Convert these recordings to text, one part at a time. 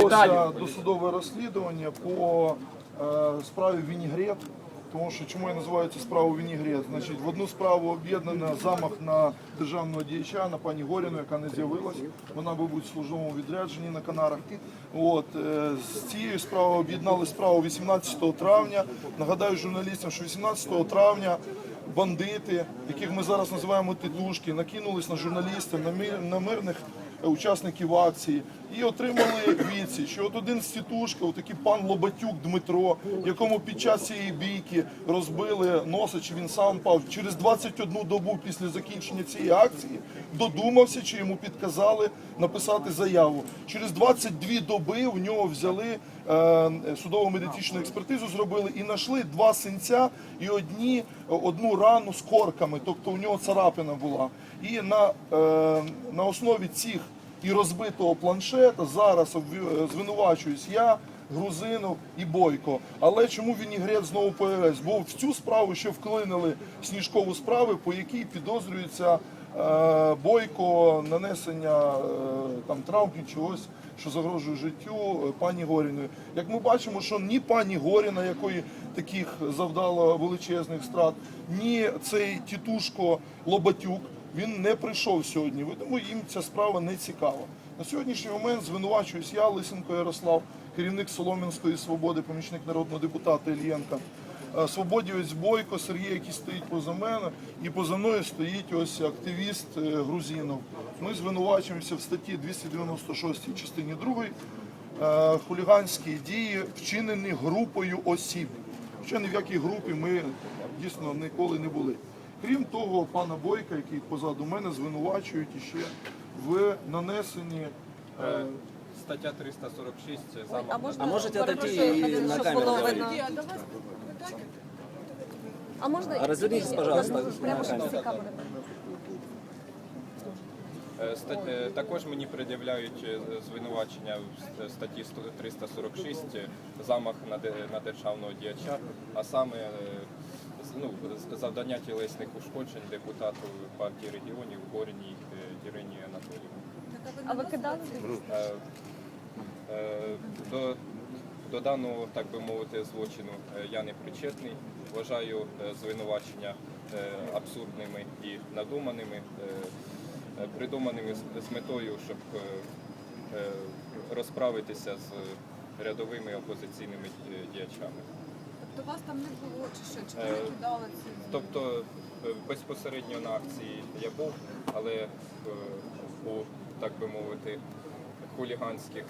Почалося досудове розслідування по е, справі Вінігрет. Тому що чому я називаю цю справу Вінігрет? Значить, в одну справу об'єднано замах на державного діяча, на пані Горіну, яка не з'явилась. Вона, мабуть, в службовому відрядженні на Канарах. От е, з цією справою об'єднали справу 18 травня. Нагадаю журналістам, що 18 травня бандити, яких ми зараз називаємо титушки, накинулись на журналістів, на мир- на мирних учасників акції і отримали відсіч. От один з тітушка, отакий пан Лобатюк Дмитро, якому під час цієї бійки розбили носич, він сам пав через 21 добу після закінчення цієї акції, додумався, чи йому підказали написати заяву. Через 22 доби у нього взяли е, судово-медичну експертизу, зробили і знайшли два синця і одні, одну рану з корками, тобто у нього царапина була. І на, е, на основі цих і розбитого планшета зараз е, звинувачуюсь я, Грузинов і Бойко. Але чому Вінігрет знову появився? Бо в цю справу ще вклинили сніжкову справу, по якій підозрюється Бойко нанесення е, там травм чи чогось, що загрожує життю е, пані Горіної. Як ми бачимо, що ні пані Горіна, якої таких завдало величезних страт, ні цей тітушко Лобатюк. Він не прийшов сьогодні. Тому їм ця справа не цікава. На сьогоднішній момент звинувачуюсь я, Лисенко Ярослав, керівник Солом'янської свободи, помічник народного депутата Ільєнка. Е, Свободівець Бойко, Сергій, який стоїть поза мене, і поза мною стоїть ось активіст е, Грузинов. Ми звинувачуємося в статті 296 частині 2 е, хуліганські дії, вчинені групою осіб. Хоча ні в якій групі ми дійсно ніколи не були. Крім того, пана Бойка, який позаду мене, звинувачують іще в нанесенні. Стаття 346 це А можна А можете перепрошую, отойти щоб на було камеру? видно? А можна А розвернітесь, Ні, пожалуйста, прямо на щоб камеру. всі камери. Е, ста- е, Також мені пред'являють е, звинувачення в статті 100 346 е, замах на де- на державного діяча, а саме е, з- ну, з- завдання тілесних ушкоджень депутату партії регіонів Горіній е, Ірині Анатоліївні. А ви кидали? Е, До, до даного, так би мовити, злочину е, я не причетний. Вважаю е, звинувачення е, абсурдними і надуманими, е, е, придуманими з- метою, щоб е, е, розправитися з рядовими опозиційними е, діячами. Тобто вас там не було чи що? Чи ви Е, не кидали ці? Тобто е, безпосередньо на акції я був, але е, у, так би мовити, хуліганських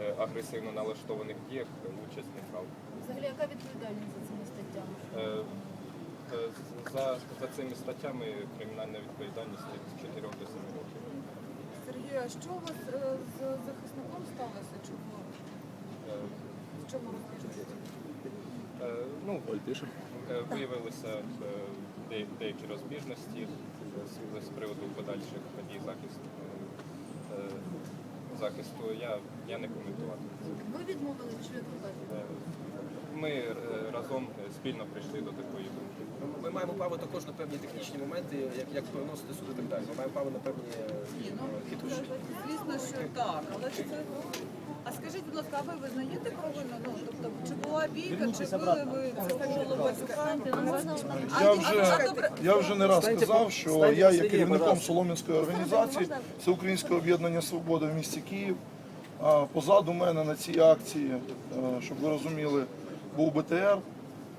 е, агресивно налаштованих діях участь не брав. Взагалі, яка відповідальність за цими статтями? Е, е, За, за цими статтями кримінальна відповідальність від 4 до 7 років. Сергію, а що у вас е, з захисником сталося? Чому? Е, В чому розбіжності? е, Ну, е, виявилися е, деякі розбіжності з, з приводу подальших подій захисту. Захисту я, я не коментував. Ви відмовили чи адвокат? Е, Ми е, разом е, спільно прийшли до такої думки. Ми маємо право також на певні технічні моменти, як, як переносити суд і так далі. Ми маємо право на певні Ні, ну е, хитрощі. звісно, що так, але це. А скажіть, будь ласка, а ви визнаєте провину? Ну, тобто, чи була бійка, чи били ви це було батька? Я вже, я вже не раз сказав, що я є керівником Солом'янської організації Всеукраїнського об'єднання Свобода в місті Київ. Позаду мене на цій акції, е, щоб ви розуміли, був БТР.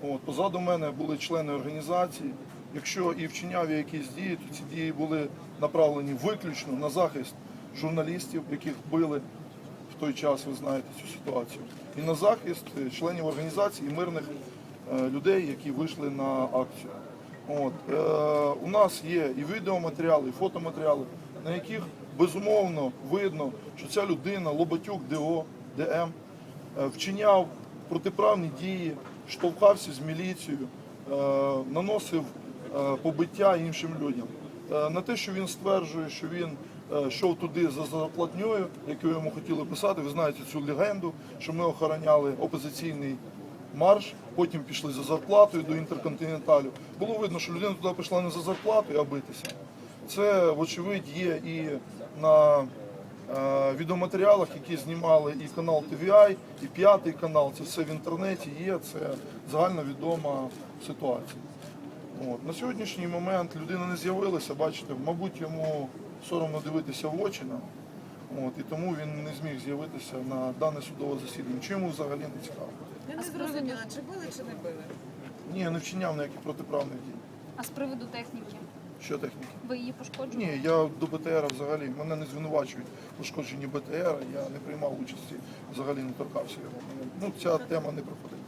От, позаду мене були члени організації. Якщо і вчиняв я якісь дії, то ці дії були направлені виключно на захист журналістів, яких били в той час, ви знаєте цю ситуацію, і на захист е, членів організації і мирних е, людей, які вийшли на акцію. От, е, у нас є і відеоматеріали, і фотоматеріали, на яких безумовно видно, що ця людина, Лоботюк ДО, ДМ, е, вчиняв протиправні дії, штовхався з міліцією, е, наносив е, побиття іншим людям. Е, На те, що він стверджує, що він йшов туди за зарплатньою, яку йому хотіли писати, ви знаєте цю легенду, що ми охороняли опозиційний марш, потім пішли за зарплатою до інтерконтиненталю. Було видно, що людина туди пішла не за зарплатою, а битися. Це, вочевидь, є і на відеоматеріалах, які знімали і канал TVI, і п'ятий канал. Це все в інтернеті є, це загальновідома ситуація. От. На сьогоднішній момент людина не з'явилася, бачите, мабуть, йому соромно дивитися в очі нам. От, і тому він не зміг з'явитися на дане судове засідання. Чому взагалі не цікаво? Я не зрозуміла, чи били, чи не били. Ні, не вчиняв ніяких протиправних дій. А з приводу техніки? Що техніки? Ви її пошкоджували? Ні, я до БТР взагалі, мене не звинувачують в пошкодженні БТР, я не приймав участі, взагалі не торкався його. Ну, ця тема не проходить.